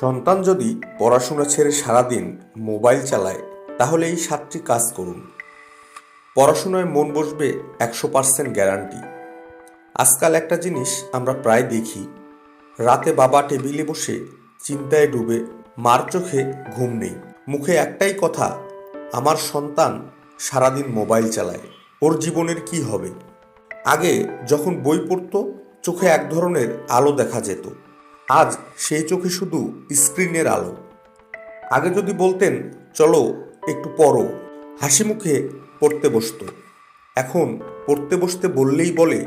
সন্তান যদি পড়াশোনা ছেড়ে সারাদিন মোবাইল চালায় তাহলে এই সাতটি কাজ করুন। পড়াশোনায় মন বসবে একশো পার্সেন্ট গ্যারান্টি। আজকাল একটা জিনিস আমরা প্রায় দেখি, রাতে বাবা টেবিলে বসে চিন্তায় ডুবে মার চোখে ঘুম নেই। মুখে একটাই কথা, আমার সন্তান সারাদিন মোবাইল চালায়, ওর জীবনের কি হবে? আগে যখন বই পড়তো, চোখে এক ধরনের আলো দেখা যেত। আজ সেই চোখে শুধু স্ক্রিনের আলো। আগে যদি বলতেন, চলো একটু পড়ো। হাসি মুখে পড়তে বসতো। এখন পড়তে বসতে বললেই বলে,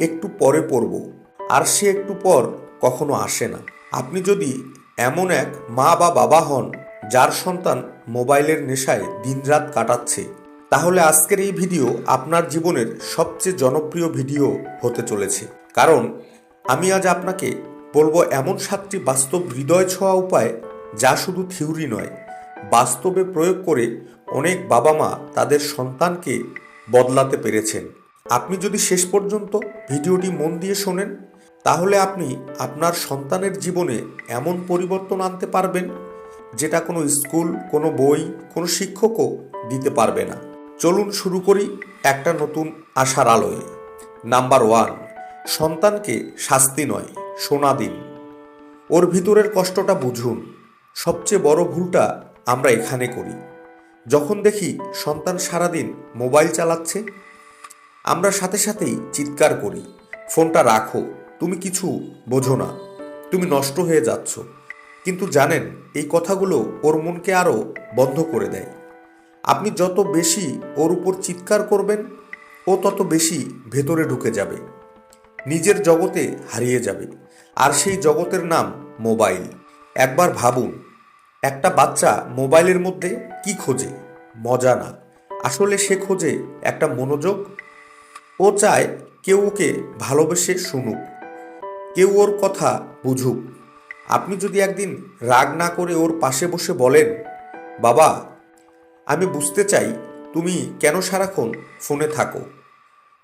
একটু পরে পড়ব। আর সে একটু পর কখনো আসে না। আপনি যদি এমন এক মা বা বাবা হন, যার সন্তান মোবাইলের নেশায় দিনরাত কাটাচ্ছে, তাহলে আজকের এই ভিডিও আপনার জীবনের সবচেয়ে জনপ্রিয় ভিডিও হতে চলেছে। কারণ আমি আজ আপনাকে বলব এমন সাতটি বাস্তব হৃদয় ছোঁয়া উপায় যা শুধু থিওরি নয়, বাস্তবে প্রয়োগ করে অনেক বাবা মা তাদের সন্তানকে বদলাতে পেরেছেন। আপনি যদি শেষ পর্যন্ত ভিডিওটি মন দিয়ে শোনেন, তাহলে আপনি আপনার সন্তানের জীবনে এমন পরিবর্তন আনতে পারবেন যেটা কোনো স্কুল, কোনো বই, কোনো শিক্ষকও দিতে পারবে না। চলুন শুরু করি একটা নতুন আশার আলোয়। নাম্বার ওয়ান, সন্তানকে শাস্তি নয়। সোনা দিন। ওর ভিতরের কষ্টটা বুঝুন। সবচেয়ে বড় ভুলটা আমরা এখানে করি। যখন দেখি সন্তান সারাদিন মোবাইল চালাচ্ছে, আমরা সাথে সাথেই চিৎকার করি, ফোনটা রাখো, তুমি কিছু বোঝো না, তুমি নষ্ট হয়ে যাচ্ছ। কিন্তু জানেন, এই কথাগুলো ওর মনকে আরও বন্ধ করে দেয়। আপনি যত বেশি ওর উপর চিৎকার করবেন, ও তত বেশি ভেতরে ঢুকে যাবে। নিজের জগতে হারিয়ে যাবে আর সেই জগতের নাম মোবাইল। একবার ভাবুন, একটা বাচ্চা মোবাইলের মধ্যে কি খোঁজে? মজা না। আসলে সে খোঁজে একটা মনোযোগ। ও চায় কেউ ওকে ভালোবেসে শুনুক। কেউ ওর কথা বুঝুক। আপনি যদি একদিন রাগ না করে ওর পাশে বসে বলেন, বাবা, আমি বুঝতে চাই তুমি কেন সারাক্ষণ ফোনে থাকো?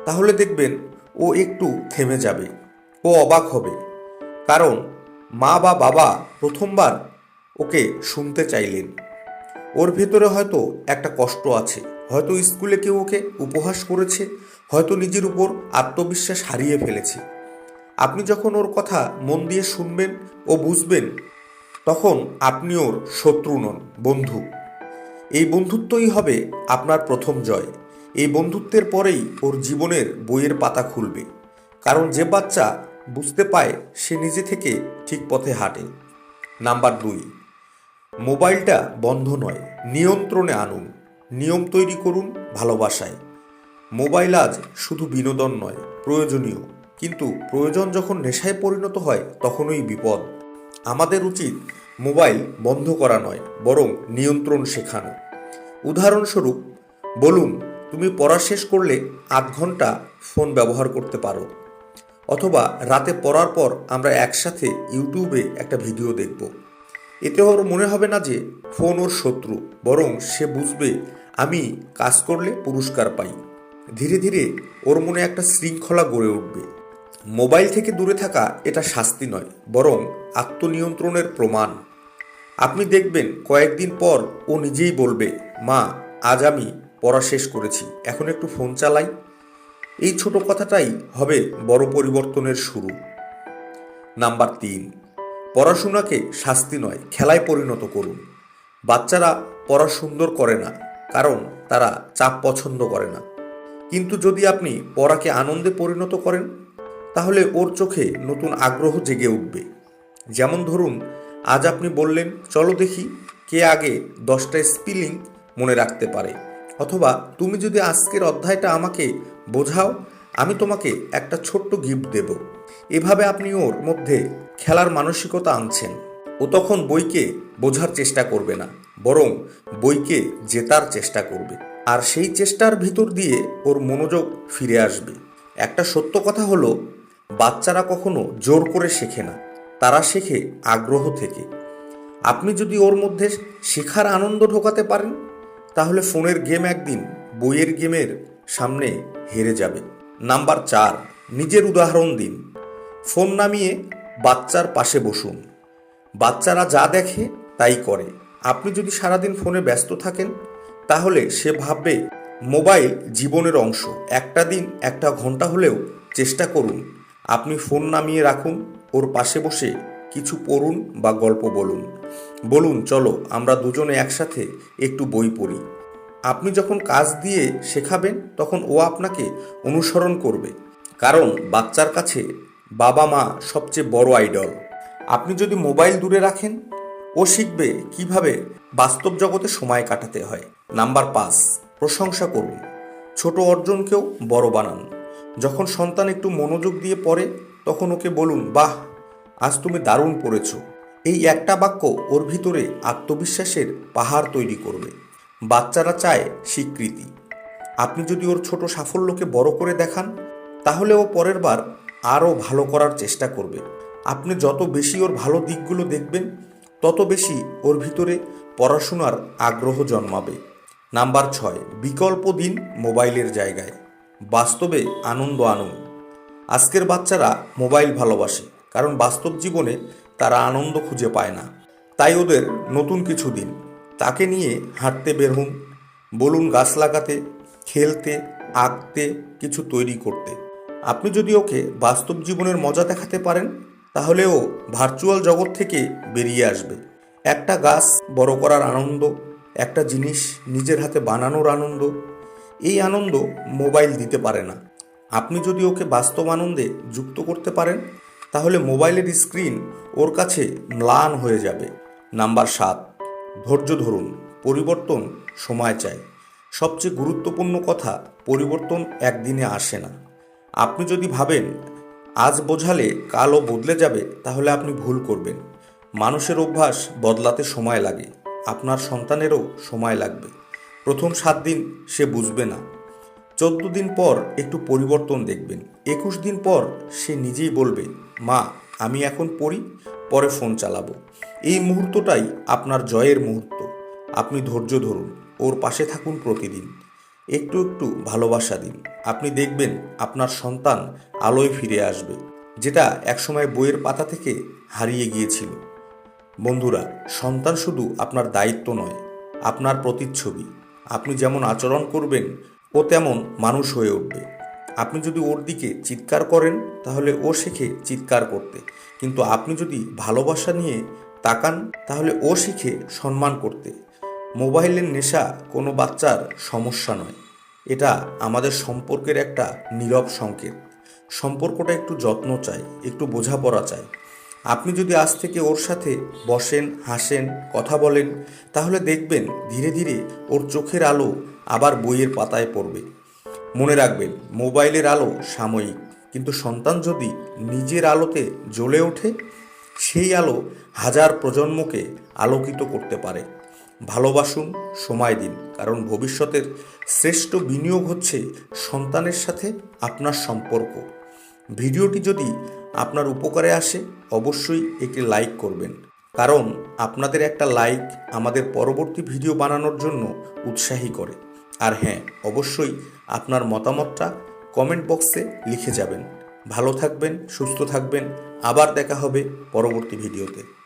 তাহলে দেখবেন ও একটু থেমে যাবে। ও অবাক হবে, কারণ মা বা বাবা প্রথমবার ওকে শুনতে চাইলেন। ওর ভেতরে হয়তো একটা কষ্ট আছে। হয়তো স্কুলে কেউ ওকে উপহাস করেছে, হয়তো নিজের উপর আত্মবিশ্বাস হারিয়ে ফেলেছে। আপনি যখন ওর কথা মন দিয়ে শুনবেন ও বুঝবেন, তখন আপনি ওর শত্রু নন, বন্ধু। এই বন্ধুত্বই হবে আপনার প্রথম জয়। এই বন্ধুত্বের পরেই ওর জীবনের বইয়ের পাতা খুলবে। কারণ যে বাচ্চা বুঝতে পায় সে নিজে থেকে ঠিক পথে হাঁটে। নাম্বার দুই, মোবাইলটা বন্ধ নয়, নিয়ন্ত্রণে আনুন, নিয়ম তৈরি করুন ভালোবাসায়। মোবাইল আজ শুধু বিনোদন নয়, প্রয়োজনীয়। কিন্তু প্রয়োজন যখন নেশায় পরিণত হয়, তখনই বিপদ। আমাদের উচিত মোবাইল বন্ধ করা নয়, বরং নিয়ন্ত্রণ শেখানো। উদাহরণস্বরূপ, বলুন তুমি পড়া শেষ করলে আধ ঘণ্টা ফোন ব্যবহার করতে পারো। অথবা রাতে পড়ার পর আমরা একসাথে ইউটিউবে একটা ভিডিও দেখব। এতে ওর মনে হবে না যে ফোন ওর শত্রু, বরং সে বুঝবে আমি কাজ করলে পুরস্কার পাই। ধীরে ধীরে ওর মনে একটা শৃঙ্খলা গড়ে উঠবে। মোবাইল থেকে দূরে থাকা এটা শাস্তি নয়, বরং আত্মনিয়ন্ত্রণের প্রমাণ। আপনি দেখবেন কয়েকদিন পর ও নিজেই বলবে, মা, আজ আমি পড়া শেষ করেছি। এখন একটু ফোন চালাই। এই ছোট কথাটাই হবে বড় পরিবর্তনের শুরু। নাম্বার তিন, পড়াশোনাকে শাস্তি নয়, খেলায় পরিণত করুন। বাচ্চারা পড়া সুন্দর করে না, কারণ তারা চাপ পছন্দ করে না। কিন্তু যদি আপনি পড়াকে আনন্দে পরিণত করেন, তাহলে ওর চোখে নতুন আগ্রহ জেগে উঠবে। যেমন ধরুন, আজ আপনি বললেন, চলো দেখি কে আগে দশটা স্পিলিং মনে রাখতে পারে। অথবা তুমি যদি আজকের অধ্যায়টা আমাকে বোঝাও, আমি তোমাকে একটা ছোট্ট গিফট দেব। এভাবে আপনি ওর মধ্যে খেলার মানসিকতা আনছেন। ও তখন বইকে বোঝার চেষ্টা করবে না, বরং বইকে জেতার চেষ্টা করবে। আর সেই চেষ্টার ভিতর দিয়ে ওর মনোযোগ ফিরে আসবে। একটা সত্য কথা হলো, বাচ্চারা কখনো জোর করে শেখে না, তারা শেখে আগ্রহ থেকে। আপনি যদি ওর মধ্যে শেখার আনন্দ ঢোকাতে পারেন তাহলে ফোনের গেম একদিন বইয়ের গেমের সামনে হেরে যাবে। নাম্বার চার, নিজের উদাহরণ দিন। ফোন নামিয়ে বাচ্চার পাশে বসুন। বাচ্চারা যা দেখে তাই করে। আপনি যদি সারাদিন ফোনে ব্যস্ত থাকেন, তাহলে সে ভাববে মোবাইল জীবনের অংশ। একটা দিন, একটা ঘণ্টা হলেও চেষ্টা করুন। আপনি ফোন নামিয়ে রাখুন, ওর পাশে বসে কিছু পড়ুন বা গল্প বলুন। বলুন, চলো, আমরা দুজনে একসাথে একটু বই পড়ি। আপনি যখন কাজ দিয়ে শেখাবেন, তখন ও আপনাকে অনুসরণ করবে। কারণ, বাচ্চার কাছে বাবা মা সবচেয়ে বড় আইডল। আপনি যদি মোবাইল দূরে রাখেন, ও শিখবে কীভাবে বাস্তব জগতে সময় কাটাতে হয়। নাম্বার পাঁচ, প্রশংসা করুন। ছোট অর্জনকেও বড় বানান। যখন সন্তান একটু মনোযোগ দিয়ে পড়ে, তখন ওকে বলুন, বাহ, আজ তুমি দারুণ পড়েছ। এই একটা বাক্য ওর ভিতরে আত্মবিশ্বাসের পাহাড় তৈরি করবে। বাচ্চারা চায় স্বীকৃতি। আপনি যদি ওর ছোট সাফল্যকে বড় করে দেখান, তাহলে ও পরের বার আরও ভালো করার চেষ্টা করবে। আপনি যত বেশি ওর ভালো দিকগুলো দেখবেন, তত বেশি ওর ভিতরে পড়াশোনার আগ্রহ জন্মাবে। নাম্বার ছয়, বিকল্প দিন মোবাইলের জায়গায়। বাস্তবে আনন্দ আনুন। আজকের বাচ্চারা মোবাইল ভালোবাসে, কারণ বাস্তব জীবনে তারা আনন্দ খুঁজে পায় না। তাই ওদের নতুন কিছু দিন। তাকে নিয়ে হাঁটতে বের হন, বলুন গাছ লাগাতে, খেলতে, আঁকতে, কিছু তৈরি করতে। আপনি যদি ওকে বাস্তব জীবনের মজা দেখাতে পারেন, তাহলে ও ভার্চুয়াল জগৎ থেকে বেরিয়ে আসবে। একটা গাছ বড় করার আনন্দ, একটা জিনিস নিজের হাতে বানানোর আনন্দ, এই আনন্দ মোবাইল দিতে পারে না। আপনি যদি ওকে বাস্তব আনন্দে যুক্ত করতে পারেন তাহলে মোবাইলের স্ক্রিন ওর কাছে ম্লান হয়ে যাবে। নাম্বার সাত, ধৈর্য ধরুন, পরিবর্তন সময় চায় সবচেয়ে গুরুত্বপূর্ণ কথা, পরিবর্তন একদিনে আসে না। আপনি যদি ভাবেন, আজ বোঝালে কালও বদলে যাবে, তাহলে আপনি ভুল করবেন। মানুষের অভ্যাস বদলাতে সময় লাগে, আপনার সন্তানেরও সময় লাগবে। প্রথম সাত দিন সে বুঝবে না। চোদ্দ দিন পর একটু পরিবর্তন দেখবেন। একুশ দিন পর সে নিজেই বলবে, মা, আমি এখন পড়ি, পরে ফোন চালাবো। এই মুহূর্তটাই আপনার জয়ের মুহূর্ত। আপনি ধৈর্য ধরুন, ওর পাশে থাকুন প্রতিদিন। একটু একটু ভালোবাসা দিন। আপনি দেখবেন আপনার সন্তান আলোয় ফিরে আসবে, যেটা একসময় বইয়ের পাতা থেকে হারিয়ে গিয়েছিল। বন্ধুরা, সন্তান শুধু আপনার দায়িত্ব নয়, আপনার প্রতিচ্ছবি। আপনি যেমন আচরণ করবেন ও তেমন মানুষ হয়ে উঠবে। আপনি যদি ওর দিকে চিৎকার করেন, তাহলে ও শেখে চিৎকার করতে। কিন্তু আপনি যদি ভালোবাসা নিয়ে তাকান, তাহলে ও শিখে সম্মান করতে। মোবাইলের নেশা কোনো বাচ্চার সমস্যা নয়। এটা আমাদের সম্পর্কের একটা নীরব সংকেত। সম্পর্কটা একটু যত্ন চাই, একটু বোঝাপড়া চাই। আপনি যদি আজ থেকে ওর সাথে বসেন, হাসেন, কথা বলেন, তাহলে দেখবেন ধীরে ধীরে ওর চোখের আলো আবার বইয়ের পাতায় পড়বে। মনে রাখবেন, মোবাইলের আলো সাময়িক, কিন্তু সন্তান যদি নিজের আলোতে জ্বলে ওঠে, সেই আলো হাজার প্রজন্মকে আলোকিত করতে পারে। ভালোবাসুন, সময় দিন, কারণ ভবিষ্যতের শ্রেষ্ঠ বিনিয়োগ হচ্ছে সন্তানের সাথে আপনার সম্পর্ক। ভিডিওটি যদি আপনার উপকারে আসে, অবশ্যই একটি লাইক করবেন। কারণ আপনাদের একটা লাইক আমাদের পরবর্তী ভিডিও বানানোর জন্য উৎসাহী করে। আর হ্যাঁ অবশ্যই আপনার মতামতটা কমেন্ট বক্সে লিখে যাবেন। ভালো থাকবেন, সুস্থ থাকবেন। আবার দেখা হবে পরবর্তী ভিডিওতে